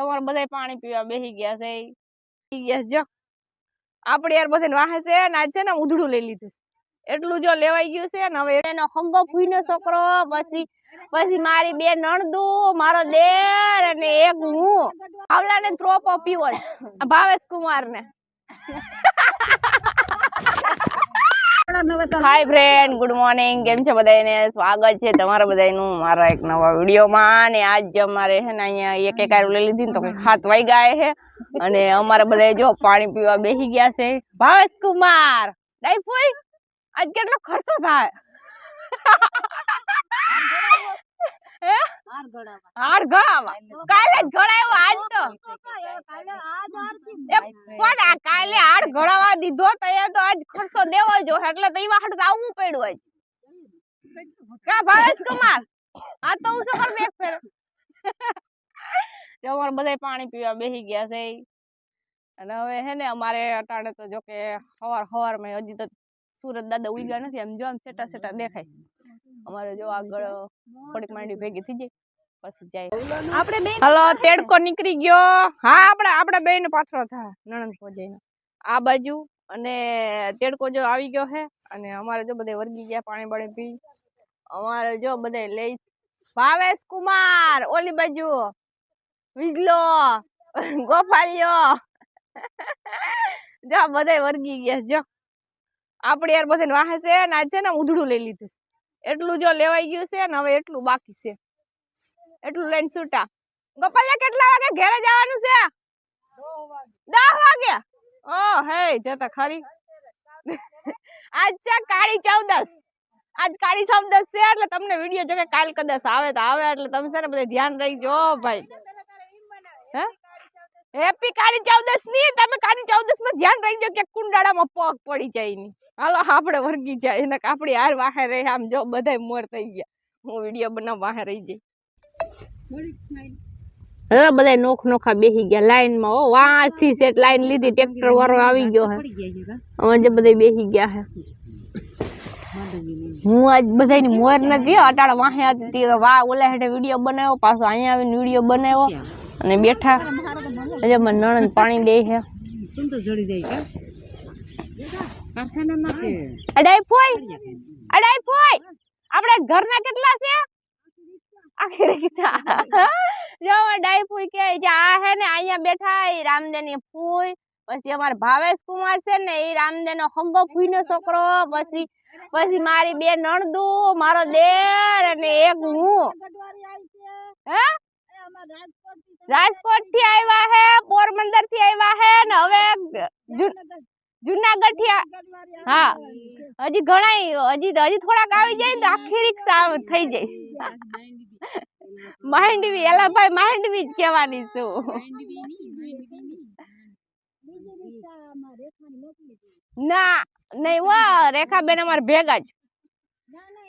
અમારે બધા પાણી પીવા બેસી ગયા છે. આપણે યાર બધાને વાહે છે ને આજ છે ને ઉધડું લઈ લીધું એટલું જો લેવાઈ ગયું છે ને હવે એનો હંગો ફૂઈનો છોકરો, પછી પછી મારી બે નણદુ, મારો દેર અને એક હું. આવલાને ત્રોપો પીવો ભાવેશ કુમાર ને હાય ફ્રેન્ડ ગુડ મોર્નિંગ કેમ છે બધાને સ્વાગત છે તમારા બધાનું મારા એક નવા વિડીયોમાં. અને આજ અમારે છે ને અહીંયા એક એક લઈ લીધી ને તો કંઈક હાથ વાઈ ગયા છે. અને અમારે બધા જો પાણી પીવા બેસી ગયા છે. ભાવેશ કુમાર ડાઈફોઈ આજ કેટલો ખર્ચો થાય? હાર ઘડાવા કાલે જ ઘડાવ્યો આજ તો. ઘડાવા દીધો તો એ તો આજ ખર્ચો દેવો જો એટલે તો ઈ વાહડ આવવું પડ્યું આજ કા ભાવેશ કુમાર આ તો હું સફર બેક ફેર જો અમારે બધાય પાણી પીવા બેસી ગયા છે અને હવે હે ને અમારે અટાણે તો જો કે હવાર હવારમાં હજી તો સુરત દાદા ઉગ્યા નથી એમ જો આમ સેટા સેટા દેખાય. છે અમારે જો આગળ થોડીક માંડી ભેગી થઈ જાય પછી જાય. આપણે બે હલો તેડકો નીકળી ગયો. હા આપણે આપણે બેન પાથરો થાય નણંદ પહોંચાઈને આ બાજુ અને તેડકો જો આવી ગયો છે અને અમારે જો બધે વર્ગી ગયા પાણી બાણી પી. અમારે જો બધે લઈ ભાવેશ કુમાર, ઓલી બાજુ, વિજલો, ગોપાલિયો. જો બધે વર્ગી ગયા, જો. આપણે યાર બધાને વાહે છે ને આજે ને ઉધડું લઈ લીધું. એટલું જો લેવાઈ ગયું છે ને, હવે એટલું બાકી છે. એટલું લઈને છૂટા. ગોપાલિયા, કેટલા વાગે ઘરે જવાનું છે? દસ વાગે. ઓ હે જતા ખરી. આજ છે કાળી ચૌદસ આજ કાળી ચૌદસ છે, એટલે તમને વીડિયો જો કે કાલ કદાચ આવે તો આવે, એટલે તમે છે બધા ધ્યાન રાખજો ભાઈ. હેપી કાળી ચૌદસની, તમે કાળી ચૌદસમાં ધ્યાન રાખજો કે કુંડાળામાં પગ પડી જાય ની હાલો, આપણે વર્ગી જાય, એને આપણી હાર વાહે રહી, આમ જો બધાય મોર થઈ ગયા. હું વીડિયો બનાવ વાહે રહી જઈ. હવે બધા નોખ નોખા બેસી ગયા લાઈનમાં હો વાંથી સેટ લાઈન લીધી, ટ્રેક્ટર વાળો આવી ગયો હે. હવે બધા બેસી ગયા હે. હું આજ બધાની મોર નથી અટાળ વાહે હતી વાહ ઓલા હેઠે વીડિયો બનાવ્યો, પાછો અહીંયા આવીને વીડિયો બનાવ્યો અને બેઠા. હજે મને નણંદ પાણી દે છે અડાઈ ફોઈ અડાઈ ફોઈ. આપણે ઘરના કેટલા છે? આખી રિક્ષા જો અડાઈ ફોઈ કે આ હે ને અહીંયા બેઠા એ રામદેની ફૂઈ પછી અમાર ભાવેશ કુમાર છે ને એ રામદેનો હંગો ફૂઈનો છોકરો પછી પછી મારી બે નણદુ મારો દેર અને એક હું. હે? રાજકોટથી આવ્યા હે પોરબંદરથી આવ્યા હે ને હવે જુનાગઢથી હા. હજી ઘણા હજી હજી થોડાક આવી જાય ને તો આખી રિક્ષા થઈ જાય. માંડવી એલા ભાઈ માંડવી જ કહેવાની છું. ના નહીં વો રેખાબેન અમારે ભેગા જ.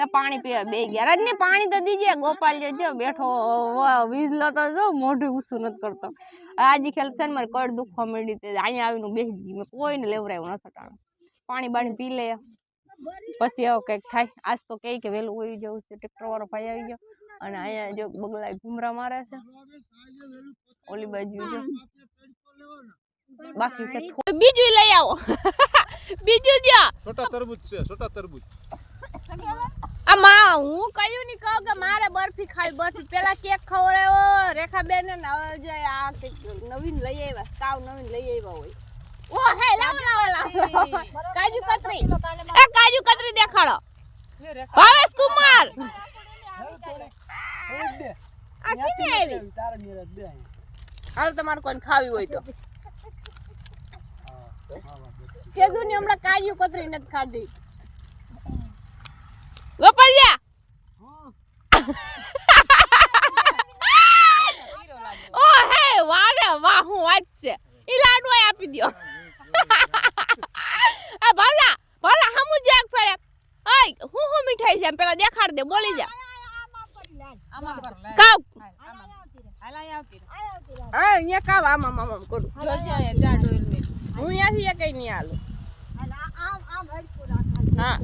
તો પાણી પીવા બે ગયા. રજની પાણી તો દીજે ગોપાલ જે જો બેઠો વીજ વીજલો તો જો મોઢું ઊંચું નથી કરતો. આજી ખેલ છે ને મારે કડ દુખવા મળી તે અહીંયા આવીને બેસી ગઈ. મેં કોઈને લેવરાયું નથી ટાણું. પાણી બાણી પી લે. પછી આવો કંઈક થાય. આજ તો કહે કે વહેલું હોઈ જવું છે. ટ્રેક્ટર વાળો ભાઈ આવી ગયો. અને અહીંયા જો બગલા ઘુમરા મારે છે. ઓલી બાજુ જો. બાકી છે બીજું લઈ આવો. બીજું જો. છોટા તરબૂચ છે છોટા તરબૂચ. આમાં હું કયું નહીં કહું કે મારે બરફી ખાવી બરફી. પેલા કેક ખવડાવ્યો રેખાબેન ને હવે જો આ કંઈક નવીન લઈ આવ્યા સાવ નવીન લઈ આવ્યા હોય. ઓ હે લાવ લાવ લાવ. કાજુ કતરી. એ કાજુ કતરી દેખાડો. ભાવેશ કુમાર. આ કેને આવી? હાલ તમારે કોઈ ખાવી હોય તો. કે ની હમણાં કાજુ કતરી નથી ખાધી. ગોપાલિયા ઓ હે વારે વાહ હું વાંચશે છે. ઈ લાડુ આપી દ્યો. આ ભાલા ભાલા હમુ જેક ફરે. ઓય હું હું મીઠાઈ છે? એમ પેલા દેખાડ દે બોલી જા. કાવ. હા અહીંયા કાવ આમાં આમ કરું. હું અહીંયાથી કઈ નહીં આલું હા.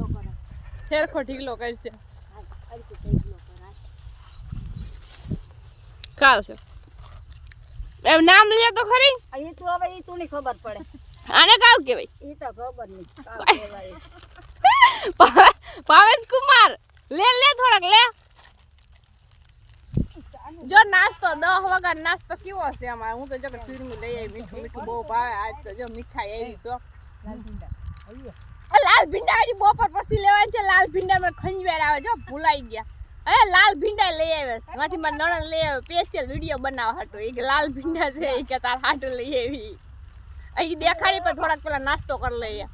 ફેરખો ઢીકલો કરશે કાવ છે. એમ નામ લે તો ખરી? એ તો હવે ઈ તું ખબર પડે. આને કાવ કહેવાય? ઈ તો ખબર નહીં કાવ કહેવાય ભાવેશ કુમાર લે લે થોડાક લે. જો નાસ્તો દહ વગર નાસ્તો કેવો છે અમારે? હું તો જો કે સુરમી લઈ આવી મીઠું મીઠું બહુ ભાવે. આજ તો જો મીઠાઈ આવી તો. એ લાલ ભીંડા હજી બપોર પછી લેવાય છે. લાલ ભીંડા માં ખંજવેર આવે જો ભૂલાઈ ગયા. હવે લાલ ભીંડા લઈ આવ્યા છે. માંથી મારા નણંદ લઈ આવ્યો. સ્પેશિયલ વીડિયો બનાવવા હતો. એ લાલ ભીંડા છે. એ કે તાર હાટુ લઈ આવી. અહીં દેખાડી પણ થોડાક પેલા નાસ્તો કરી લઈએ.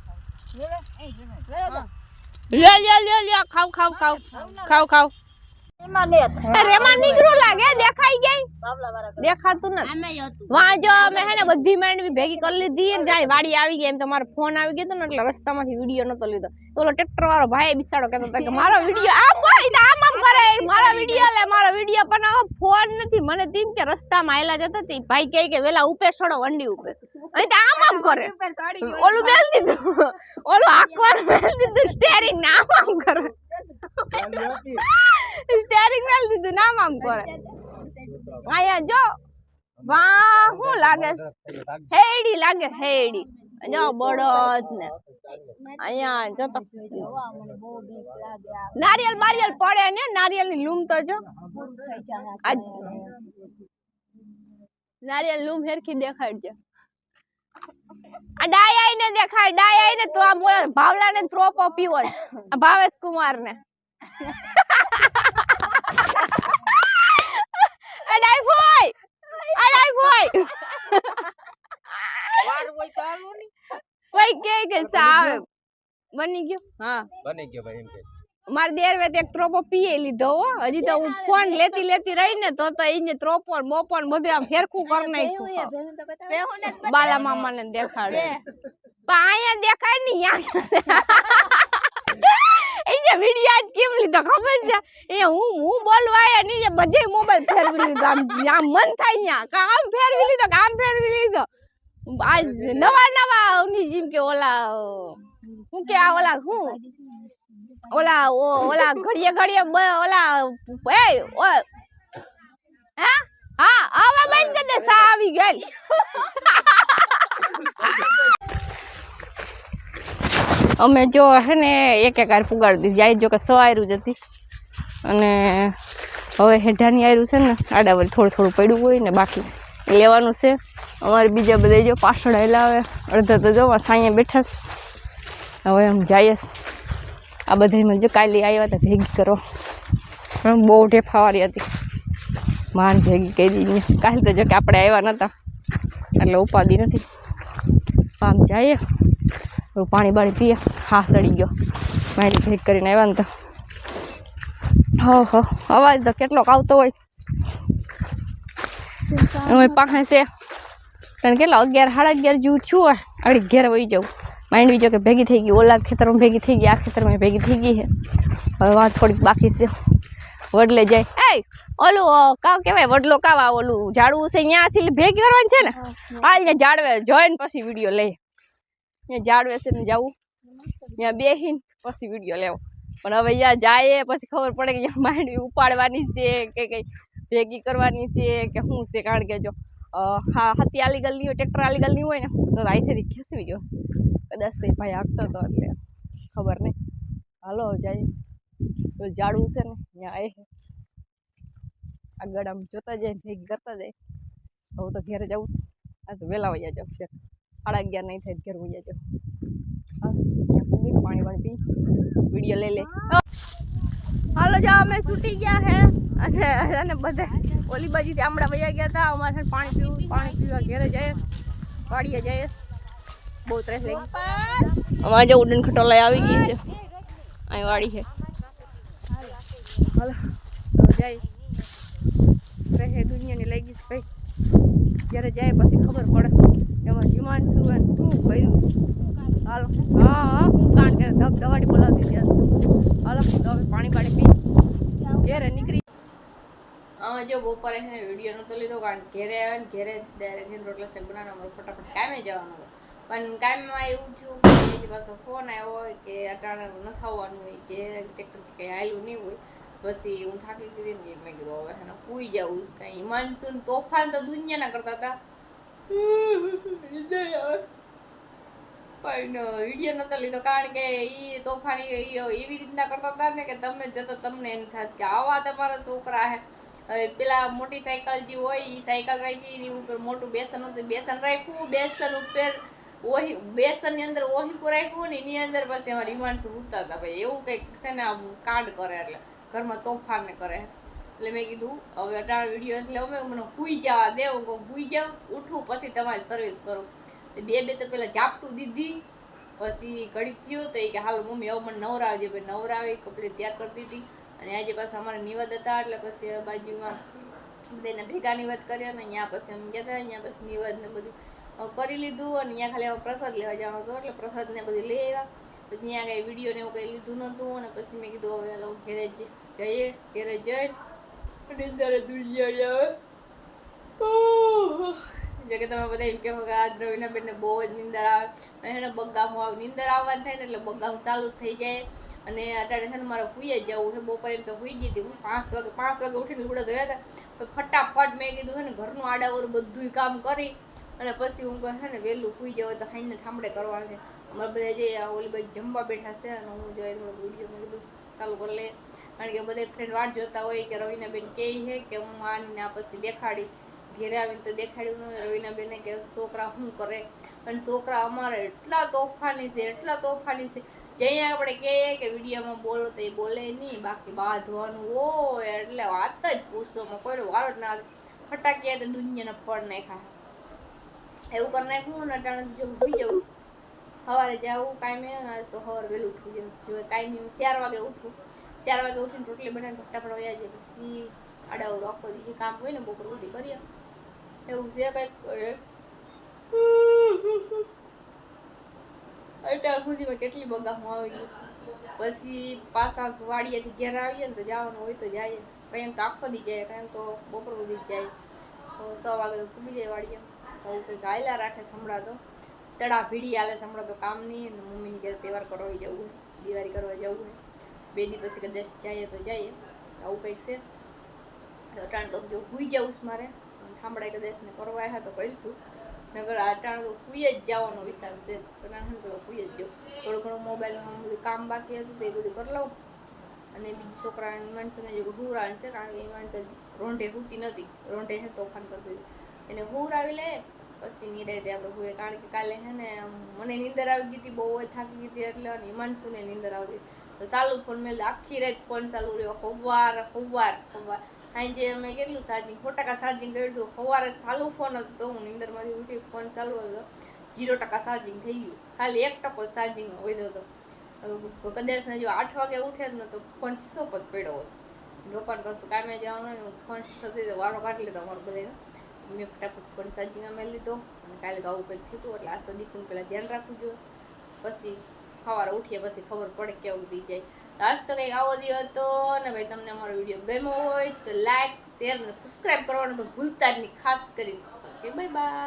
લે લે લે લે ખાવ ખાવ ખાવ. ખાવ ખાવ. રેમાં નીકળું લાગે દેખાઈ ગઈ દેખાતું નથી. વાં અમે હે ને બધી માંડવી ભેગી કરી લીધી ને જાય વાડી આવી ગઈ. એમ તો ફોન આવી ગયો ને એટલે રસ્તામાંથી વીડિયો નતો લીધો. ઓલો ટ્રેક્ટર વાળો ભાઈ બિસાડો કહેતો હતો કે મારો વીડિયો આમ આમ આમ કરે. મારો વીડિયો લે મારો વીડિયો પણ ફોન નથી. મને તેમ કે રસ્તામાં આયલા જતા હતી ભાઈ કહે કે વેલા ઉપર છોડો વંડી ઉપર અહીં તો આમ આમ કરે. ઓલું મેલ દીધું. ઓલું આકવાનું મેલ દીધું સ્ટેરિંગ આમ આમ કરે. સ્ટેરિંગ મેલ દીધું નામ આમ કરે. અહીંયા જો વાહ શું લાગે? હેડી લાગે હેડી. જો બળદ ને. અહીંયા જો તો. નારિયેલ બારિયેલ પડે ને નારિયેલની લૂમ તો જો. નારિયેલ લૂમ હેરખી દેખાડજે. આ ડાય આઈને દેખાડ ડાય આઈને તો આ મોળા ભાવલા ને ત્રોપો પીવો આ ભાવેશ કુમાર ને આ đây vui આ đây vui ભાઈ કે કે સાવે? બની ગયો? હા. બની ગયો ભાઈ એમ કે. મારે દેર વેત એક ત્રોપો પીએ લીધો હો. હજી તો હું ફોન લેતી લેતી રહી ને તો તો એને ત્રોપો બોપો બધું આમ ફેરખું કરી નાખ્યું બાલા મામા ને દેખાડે. પણ અહીંયા દેખાય ને અહીંયા વીડિયો કેમ લીધો? ખબર છે? એ હું હું બોલવા આયા ને એ બધે મોબાઈલ ફેરવી લીધો. આમ આમ મન થાય અહીંયા કામ ફેરવી લીધો કામ ફેરવી લીધો? આજ નવા નવા ની જેમ કે ઓલા, હું કે આ ઓલા હું? ઓલા, ઓ- ઓલા ઘડીએ ઘડીએ ઓલા, એ હે? હા, આવા બંધ કરી દે સા આવી ગઈ અમે જો હે ને એક એક વાર ફુગાડી દીધી. જાય જો કે સો આયરું જ હતી. અને હવે હેઠાની આયરું છે ને આડાવર થોડું થોડું પડ્યું હોય ને બાકી લેવાનું છે. અમારે બીજા બધા જો પાછળ હેલા આવે. અડધા તો જો સાંયે બેઠા હવે આમ જઈએ. આ બધામાં જો કાલે આવ્યા હતા ભેગી કરો બહુ ઢેફાવાળી હતી. માન ભેગી કરી દીધી. કાલે તો જો કે આપણે આવ્યા નહોતા એટલે ઉપાધિ નથી. આમ જઈએ હવે પાણી બાળી પીએ. હા સડી ગયો. મારી ભેગ કરીને આવ્યા ને તો. હો હો અવાજ તો કેટલોક આવતો હોય. હવે પાસે છે. કારણ કેટલા અગિયાર સાડા અગિયાર જેવું થયું હોય. અડી ઘેર વહી જવું માંડવી જો કે ભેગી થઈ ગઈ. ઓલા ખેતરમાં ભેગી થઈ ગઈ આ ખેતરમાં ભેગી થઈ ગઈ છે. હવે વાત થોડીક બાકી છે. વડલે જાય. એ ઓલું કાવ કહેવાય? વડલો કાવા ઓલું ઝાડવું છે ત્યાંથી ભેગી કરવાની છે ને? હાલ જાડવે જોઈને પછી વીડિયો લઈ. ત્યાં ઝાડવે છે ને જવું ત્યાં બેહીને પછી વીડિયો લેવો. પણ હવે ત્યાં જાય પછી ખબર પડે કે અહીંયા માંડવી ઉપાડવાની છે કે કઈ ભેગી કરવાની છે કે શું છે? કારણ કે જો અ, હા હાથી આલી ગલની હોય ટ્રેક્ટર આલી ગલની હોય ને તો અહીંથી ખેંચવી ગયો. કદાચ તે ભાઈ આપતો હતો એટલે ખબર નહીં. હાલો જાય. તો ઝાડવું છે ને ત્યાં આવે છે આગળ આમ જોતા જાય ભેગી કરતા જાય. હવે તો ઘેરે જવું છે. આ તો વહેલા વયા જાવ છે. સાડા અગિયાર નહીં થાય ઘેર વયા જાવ હા પાણી વાણી પી વીડિયો લઈ લે. હાલો જો અમે છૂટી ગયા હે. અને અને બધે ઓલી બાજુથી આમડા વયા ગયા હતા. અમારે પાણી પીવું, પાણી પીવા ઘેરે જઈએ. વાડીએ જઈએ. બહુ ત્રેસ લાગી. અમારે જે ઉડન ખટોલાઈ આવી ગઈ છે. અહીં વાડી છે. હાલો જાય. રહે દુનિયાની લાગી છે ભાઈ. જ્યારે જાય પછી ખબર પડે. એમાં જીમાન શું અને શું કર્યું? હાલો. હા હા, હું કારણ કે ધબ દવાડી બોલાવતી ત્યાં હાલો, તો પાણી પાણી પી. ઘેરે નીકળી. અમે જો બપોરે છે ને વીડિયો નહોતો લીધો, કારણ ઘેરે આવે ને ઘેરે ડાયરેક્ટ રોટલા શેક બનાવવાનો અમારે ફટાફટ કામે જવાનું પણ કામમાં એવું થયું કે એની પાછો ફોન આવ્યો હોય કે અટાણે ન થવાનું હોય, કે ટ્રેક્ટર કંઈ આવેલું નહીં હોય, પછી હું થાકી ગઈ ને મેં કીધું હવે એને પૂઈ જવું કાંઈ હિમાંશુ તોફાન તો દુનિયાના કરતા હતા. પણ, વીડિયો નહોતો લીધો કારણ કે એ તોફાની એવી રીતના કરતા હતા ને કે તમે જતો તમને એમ થાય કે આવા તમારા છોકરા હે. પેલા મોટી સાયકલ જે હોય એ સાયકલ રાખી એની ઉપર મોટું બેસન હતું, બેસન રાખ્યું, બેસન ઉપર ઓહી બેસનની અંદર ઓહીકું રાખ્યું ને એની અંદર પછી અમારે હિમાંશુ ઉતરતા. ભાઈ એવું કંઈક છે ને આમ કાર્ડ કરે એટલે, ઘરમાં તોફાન કરે. એટલે મેં કીધું, હવે અટાણ વીડિયો એટલે અમે મને હુઈ જવા દે. હું કહું હુઈ જાઉં, ઉઠું, પછી તમારી સર્વિસ કરું. બે બે તો પેલા ઝાપટું દીધી, પછી કડી થયું તો એ કે, હાલ, મમ્મી હવે મને નવરાવજે. ભાઈ નવરાવી કપડે તૈયાર કરતી હતી અને આજે પાછા અમારે નિવેદ હતા, એટલે પછી બાજુમાં બધાને ભેગા નિવેદ કર્યા ને અહીંયા પછી અમે ગયા હતા, અહીંયા પછી નિવેદ ને બધું કરી લીધું અને અહીંયા ખાલી પ્રસાદ લેવા જવાનો હતો, એટલે પ્રસાદ ને બધું લઈ આવ્યા. પછી અહીંયા કઈ વીડિયો ને એવું કઈ લીધું નહોતું અને પછી મેં કીધું, હવે હાલો, ઘેરે જઈએ, ઘેરે જઈને અને ત્યારે દુનિયા જો કે તમે બધા એમ કે આ દ્રવિના બેનને બહુ જ નિંદર આવે. અને એને નિંદર નીંદર થાય ને એટલે બગામ ચાલુ થઈ જાય. અને અત્યારે છે ને મારે હુઈએ જવું છે. બપોરે એમ તો હુઈ ગઈ હતી. હું પાંચ વાગે પાંચ વાગે ઉઠીને લુગડા ધોયા હતા. તો ફટાફટ મેં કીધું છે ને ઘરનું આડાવરું બધું કામ કરી. અને પછી હું કહે ને વહેલું હુઈ જવું તો હાઈને ઠામડે કરવાનું છે. અમારે બધા જે ઓલી બાજુ જમવા બેઠા છે અને હું જોઈએ થોડો વીડિયો મેં કીધું ચાલુ કરી લે કારણ કે બધા ફ્રેન્ડ વાટ જોતા હોય કે રવિનાબેન કહે છે કે હું આની આ પછી દેખાડી, ઘેરે આવીને તો દેખાડ્યું ન રવિના કે છોકરા શું કરે? અને છોકરા અમારે એટલા તોફાની છે, એટલા તોફાની છે. જઈએ આપણે કહીએ કે વિડીયોમાં બોલો તો એ બોલે નહીં, બાકી બાંધવાનું હોય એટલે વાત જ પૂછતોમાં કોઈ વારો જ ના આવે. ફટાકિયા તો દુનિયાના ફળ નાખ્યા. એવું કરી નાખ્યું ને અટાણે જો હોઈ જવું સવારે જાવું કાંઈ મેં તો સવારે વહેલું ઉઠવું જોઈએ. કાંઈ નહીં ચાર વાગે ઉઠું. ચાર વાગે ઉઠીને રોટલી બનાવીને ફટાફટ વયા જાય, પછી આડા આખો દી કામ હોય ને, બપોર સુધી કરીએ. એવું છે કંઈક અત્યાર સુધીમાં કેટલી બગામાં આવી ગઈ. પછી પાછા વાડીએથી ઘેર આવીએ ને તો જવાનું હોય તો જાય કંઈક તો આખો દી જાય કંઈક તો બપોર સુધી જ જાય. તો છ વાગે તો ભૂલી જાય વાડીએ. તો કંઈક આયલા રાખે સંભળાતો. તળા ભીડી આલે સંભળાતો કામ નહીં મમ્મીની ઘરે તહેવાર કરવા જવું દિવાળી કરવા જવું હોય. બે દિવસ કદાચ જઈએ તો જઈએ. આવું કંઈક છે. અટાણે તો જો હુઈ જાઉં મારે થાંભળાઈ કદાચ ને કરવા આવ્યા તો કરીશું. નગર અટાણ તો હુઈ જ જવાનો વિચાર છે. અટાણે તો હુઈ જ જાઉં. થોડું ઘણું મોબાઈલમાં બધું કામ બાકી હતું તો એ બધું કરી લઉં. અને બીજું છોકરા ઈમાનસોને જે હુરાન છે, કારણ કે ઈમાનસો રોંઢે હુતી નથી રોંઢે છે તોફાન કરતી એને હુરાવી લે, પછી નિરાયતે આપણે હુએ. કારણ કે કાલે છે ને મને નીંદર આવી ગઈ હતી, બહુ થાકી ગઈ હતી એટલે, અને હિમાંશુને નીંદર આવતી. તો ચાલુ ફોન મેં આખી રાત ફોન ચાલુ રહ્યો. હોવાર હોવાર સવાર સાંજે અમે કેટલું ચાર્જિંગ સો ટકા ચાર્જિંગ કર્યું હતું સવારે ચાલુ ફોન હતો હું નિંદરમાંથી ઉઠી ફોન ચાલુ હતો જીરો ટકા ચાર્જિંગ થઈ ગયું. ખાલી એક ટકો ચાર્જિંગ હવે કદાચ ને જો આઠ વાગે ઉઠે ને તો ફોન સીસો પર પડ્યો હતો. પપ્પાને કહું કામે જવાનું ને ફોન સીસો થઈ તો વારો કાઢી લીધો અમારો બધાને મેં ફટાફટ ફોન ચાર્જિંગ અમે લીધો અને કાલે તો આવું કંઈક થયું એટલે આ તો દીકરીને પહેલાં ધ્યાન રાખવું જોઈએ. પછી સવારે ઉઠીએ પછી ખબર પડે કેવું થઈ જાય. તો આજ તો કંઈક આવો દિવસ હતો ને ભાઈ તમને અમારો વીડિયો ગમ્યો હોય તો લાઇક શેર ને સબસ્ક્રાઈબ કરવાનું તો ભૂલતા જ નહીં, ખાસ કરીને. Okay bye bye